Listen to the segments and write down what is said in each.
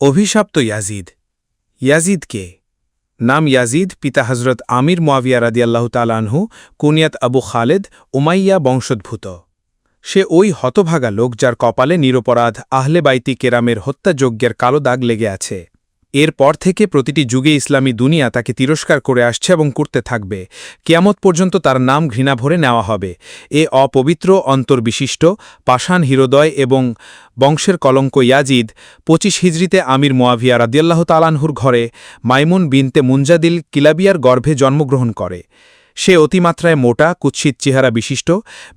অভিশপ্ত Yazid. Yazid কে? নাম Yazid, পিতা হজরত আমির মোয়াবিয়া রাদিয়াল্লাহ তালানহু কুনিয়াত আবু খালেদ, উমাইয়া বংশোদ্ভূত। সে ওই হতভাগা লোক যার কপালে নিরপরাধ আহলে বাইতি কেরামের হত্যাযজ্ঞের কালো দাগ লেগে আছে। এরপর থেকে প্রতিটি যুগে ইসলামী দুনিয়া তাকে তিরস্কার করে আসছে এবং করতে থাকবে। কেয়ামত পর্যন্ত তার নাম ঘৃণা ভরে নেওয়া হবে। এ অপবিত্র, অন্তর্বিশিষ্ট, পাষাণ হিরোদয় এবং বংশের কলঙ্ক ইয়াজিদ পঁচিশ হিজড়িতে আমির মোয়াভিয়া রাদিয়াল্লাহ তালানহুর ঘরে মাইমুন বিনতে মুঞ্জাদিল কিলাবিয়ার গর্ভে জন্মগ্রহণ করে। সে অতিমাত্রায় মোটা, কুৎসিত চেহারা বিশিষ্ট,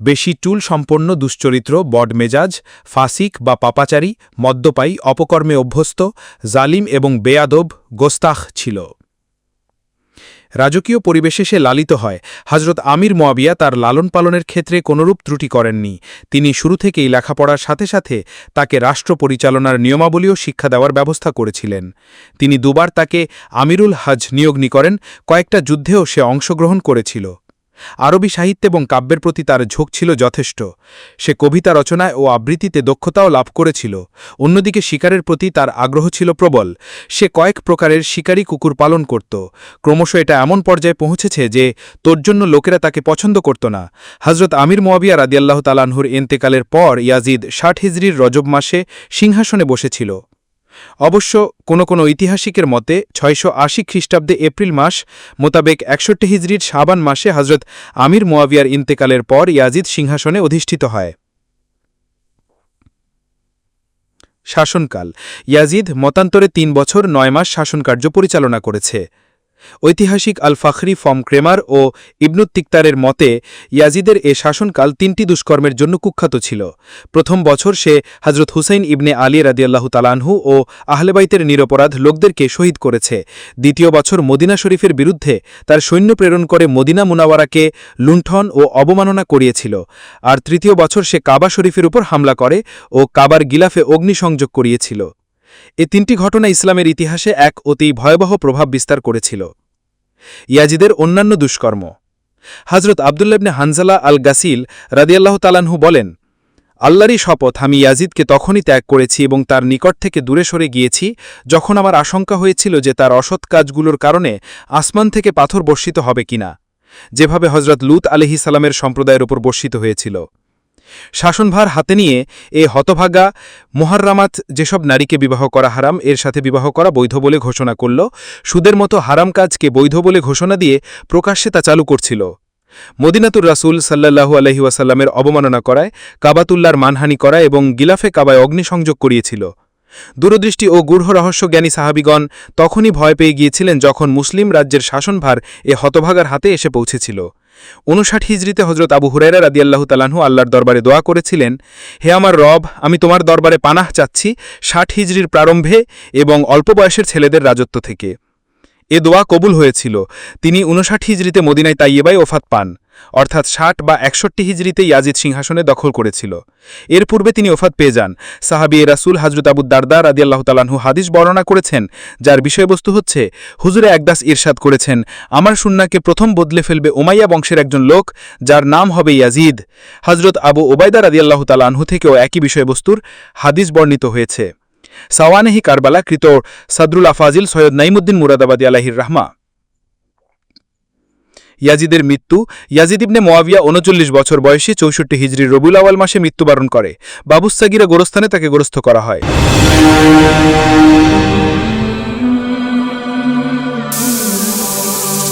বেশি টুল সম্পন্ন দুশ্চরিত্র বডমেজাজ ফাসিক বা পাপাচারী, মদ্যপায়ী, অপকর্মে অভ্যস্ত, জালিম এবং বেয়াদব, গোস্তাখ ছিল। রাজকীয় পরিবেশে সে লালিত হয়। হজরত আমির মোয়াবিয়া তার লালন পালনের ক্ষেত্রে কোনরূপ ত্রুটি করেননি। তিনি শুরু থেকেই লেখাপড়ার সাথে সাথে তাকে রাষ্ট্র পরিচালনার নিয়মাবলীও শিক্ষা দেওয়ার ব্যবস্থা করেছিলেন। তিনি দুবার তাকে আমিরুল হজ নিয়োগনি করেন। কয়েকটা যুদ্ধেও সে অংশগ্রহণ করেছিল। আরবি সাহিত্য এবং কাব্যের প্রতি তার ঝোঁক ছিল যথেষ্ট। সে কবিতা রচনায় ও আবৃত্তিতে দক্ষতাও লাভ করেছিল। অন্যদিকে শিকারের প্রতি তার আগ্রহ ছিল প্রবল। সে কয়েক প্রকারের শিকারী কুকুর পালন করত। ক্রমশ এটা এমন পর্যায়ে পৌঁছেছে যে তোর জন্য লোকেরা তাকে পছন্দ করত না। হজরত আমির মোয়াবিয়া রাদিয়াল্লাহ তালানহুর এন্তেকালের পর ইয়াজিদ ষাট হিজড়ির রজব মাসে সিংহাসনে বসেছিল। অবশ্য কোনো কোনো ঐতিহাসিকের মতে ছয়শো আশি খ্রিস্টাব্দে এপ্রিল মাস মোতাবেক একষট্টি হিজড়ির সাবান মাসে হজরত আমির মোয়াবিয়ার ইন্তেকালের পর ইয়াজিদ সিংহাসনে অধিষ্ঠিত হয়। শাসনকাল। ইয়াজিদ মতান্তরে তিন বছর নয় মাস শাসনকার্য পরিচালনা করেছে। ঐতিহাসিক আল ফাখরি ফম ক্রেমার ও ইবনুত তিক্তারের মতে, ইয়াজিদের এ শাসনকাল তিনটি দুষ্কর্মের জন্য কুখ্যাত ছিল। প্রথম বছর সে হজরত হুসাইন ইবনে আলী রাদিয়াল্লাহু তালানহু ও আহলেবাইতের নিরপরাধ লোকদেরকে শহীদ করেছে। দ্বিতীয় বছর মদিনা শরীফের বিরুদ্ধে তার সৈন্য প্রেরণ করে মদিনা মুনাওয়ারাকে লুণ্ঠন ও অবমাননা করিয়েছিল। আর তৃতীয় বছর সে কাবা শরীফের উপর হামলা করে ও কাবার গিলাফে অগ্নিসংযোগ করিয়েছিল। এ তিনটি ঘটনা ইসলামের ইতিহাসে এক অতি ভয়াবহ প্রভাব বিস্তার করেছিল। ইয়াজিদের অন্যান্য দুষ্কর্ম। হজরত আবদুল্লাবনে হানজালা আল গাসিল রাদিয়াল্লাহ তালানহু বলেন, আল্লাহরই শপথ, আমি ইয়াজিদকে তখনই ত্যাগ করেছি এবং তার নিকট থেকে দূরে সরে গিয়েছি যখন আমার আশঙ্কা হয়েছিল যে তার অসৎ কাজগুলোর কারণে আসমান থেকে পাথর বর্ষিত হবে কিনা। যেভাবে হজরত লুত আলহিসালামের সম্প্রদায়ের উপর বর্ষিত হয়েছিল। শাসনভার হাতে নিয়ে এ হতভাগা মোহার্রামাত যেসব নারীকে বিবাহ করা হারাম, এর সাথে বিবাহ করা বৈধ বলে ঘোষণা করল। সুদের মতো হারাম কাজকে বৈধ বলে ঘোষণা দিয়ে প্রকাশ্যে তা চালু করছিল। মদিনাতুর রাসুল সাল্লাহু আলহিউসাল্লামের অবমাননা করায় কাবাতুল্লার মানহানি করা এবং গিলাফে কাবায় অগ্নিসংযোগ করিয়েছিল। দূরদৃষ্টি ও গূঢ় রহস্যজ্ঞানী সাহাবিগণ তখনই ভয় পেয়ে গিয়েছিলেন যখন মুসলিম রাজ্যের শাসনভার এ হতভাগার হাতে এসে পৌঁছেছিল। উনষাট হিজড়িতে হজরত আবু হুরাইরা রাদিয়াল্লাহু তালাহু আল্লাহর দরবারে দোয়া করেছিলেন, হে আমার রব, আমি তোমার দরবারে পানাহ চাচ্ছি ষাট হিজড়ির প্রারম্ভে এবং অল্প বয়সের ছেলেদের রাজত্ব থেকে। এ দোয়া কবুল হয়েছিল। তিনি উনষাট হিজড়িতে মদিনায় তাইয়েবাই ওফাত পান, অর্থাৎ ষাট বা একষট্টি হিজড়িতে ইয়াজিদ সিংহাসনে দখল করেছিল। এর পূর্বে তিনি ওফাত পেয়ে যান। সাহাবি এ রাসুল হাজরত আবু দারদার আদি আল্লাহ তালাহু হাদিস বর্ণনা করেছেন, যার বিষয়বস্তু হচ্ছে, হুজুরে একদাস ইরশাদ করেছেন, আমার সুন্নাকে প্রথম বদলে ফেলবে ওমাইয়া বংশের একজন লোক, যার নাম হবে ইয়াজিদ। হজরত আবু ওবায়দার আদি আল্লাহ তালাহু থেকেও একই বিষয়বস্তুর হাদিস বর্ণিত হয়েছে। সাওয়ানেহি কারবালা কৃত সাদরুল আফাজিল সৈয়দ নাইমুদ্দিন মুরাদাবাদী আলাহির রাহমা। ইয়াজিদের মৃত্যু, ইয়াজিদ ইবনে মোয়াবিয়া উনচল্লিশ বছর বয়সে চৌষট্টি হিজড়ি রবুল আওয়াল মাসে মৃত্যুবরণ করে। বাবুসাগিরা গোরস্থানে তাকে গোরস্থ করা হয়।